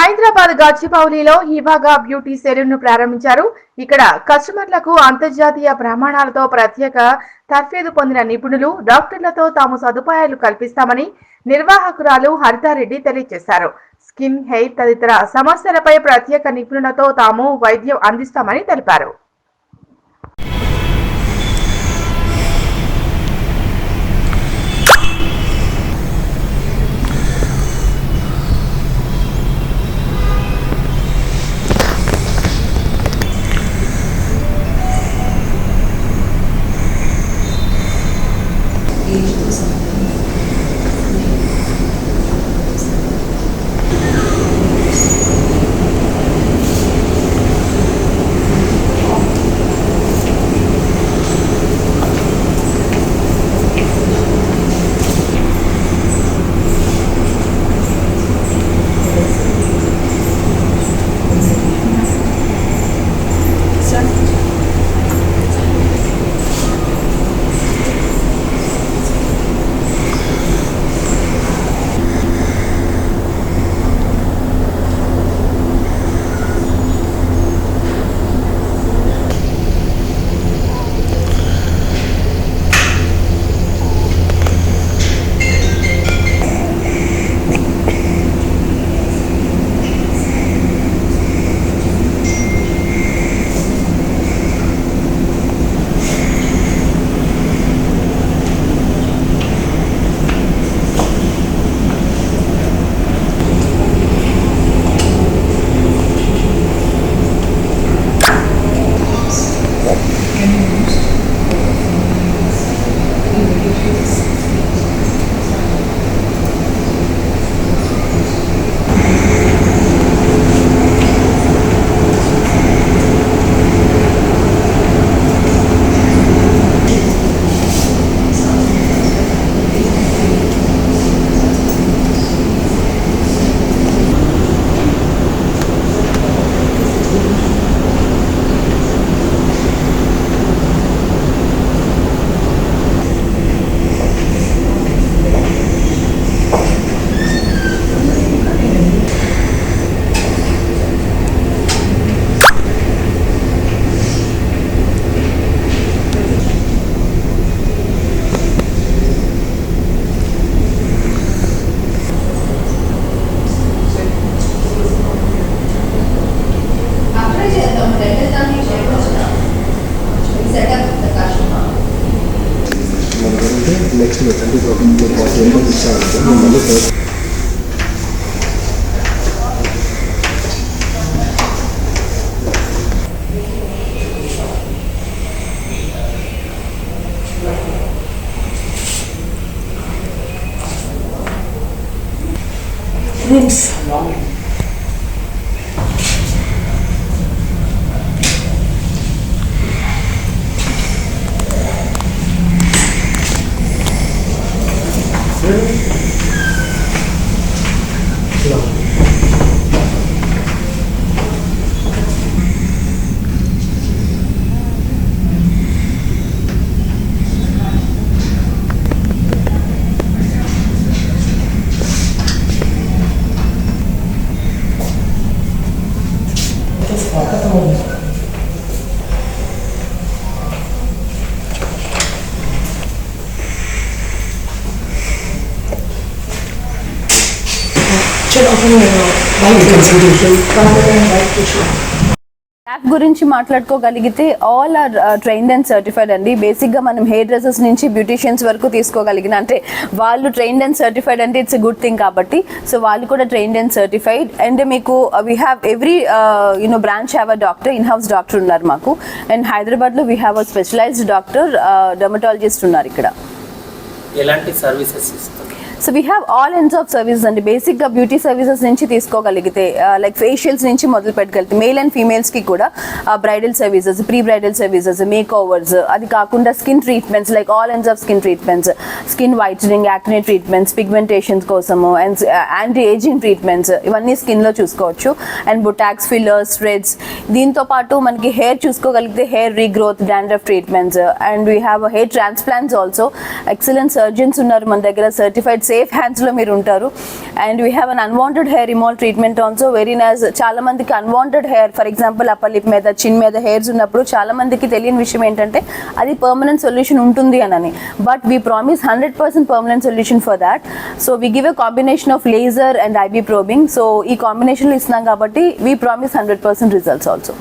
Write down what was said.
హైదరాబాద్ గచ్చిబౌలిలో హిబాగా బ్యూటీ సెలూన్ను ప్రారంభించారు. ఇక్కడ కస్టమర్లకు అంతర్జాతీయ ప్రమాణాలతో ప్రత్యేక తర్ఫీదు పొందిన నిపుణులు డాక్టర్లతో తాము సదుపాయాలు కల్పిస్తామని నిర్వాహకురాలు హరితారెడ్డి తెలియజేశారు. స్కిన్ హెయిర్ తదితర సమస్యలపై ప్రత్యేక నిపుణులతో తాము వైద్యం అందిస్తామని తెలిపారు. một bỏ tiền bất sản cũng như là lúc đấy Room salon. App గురించి మాట్లాడుకోగలిగితే all are trained and certified అండి. బేసిక్గా మనం హెయిర్ డ్రెస్సెస్ నుంచి బ్యూటీషియన్స్ వరకు తీసుకోగలిగిన అంటే వాళ్ళు ట్రైన్డ్ అండ్ సర్టిఫైడ్ అంటే ఇట్స్ గుడ్ థింగ్ కాబట్టి సో వాళ్ళు కూడా ట్రైన్డ్ అండ్ సర్టిఫైడ్ అండ్ మీకు we have every you know branch have a doctor in house doctor ఉన్నారు మాకు. అండ్ హైదరాబాద్లో we have a specialised doctor dermatologist ఉన్నారు ఇక్కడ. ఎలాంటి సర్వీసెస్ ఇస్తారు? So we have all ends of services అండి. బేసిక్గా బ్యూటీ సర్వీసెస్ నుంచి తీసుకోగలిగితే లైక్ ఫేషియల్స్ నుంచి మొదలు పెట్టగలిగితే మేల్ అండ్ ఫీమేల్స్కి కూడా bridal services pre bridal services makeovers అది కాకుండా skin treatments like all ends of skin treatments skin whitening acne treatments pigmentations కోసము అండ్ యాంటీ ఏజింగ్ ట్రీట్మెంట్స్ ఇవన్నీ స్కిన్లో చూసుకోవచ్చు. అండ్ బొటాక్స్ ఫిల్లర్స్ రెడ్స్ దీంతో పాటు మనకి hair చూసుకోగలిగితే hair regrowth dandruff treatments and we have hair transplants also excellent surgeons ఉన్నారు మన దగ్గర సర్టిఫైడ్ సేఫ్ హ్యాండ్స్లో మీరు ఉంటారు. And we have un unwanted hair removal treatment also very nice చాలా మందికి unwanted hair for example upper lip మీద chin మీద హెయిర్స్ ఉన్నప్పుడు చాలా మందికి తెలియని విషయం ఏంటంటే అది పర్మనెంట్ సొల్యూషన్ ఉంటుంది అని but we promise hundred percent permanent solution for that so we give a combination of laser and IB probing so ఈ కాంబినేషన్లో ఇస్తున్నాం కాబట్టి we promise hundred percent results also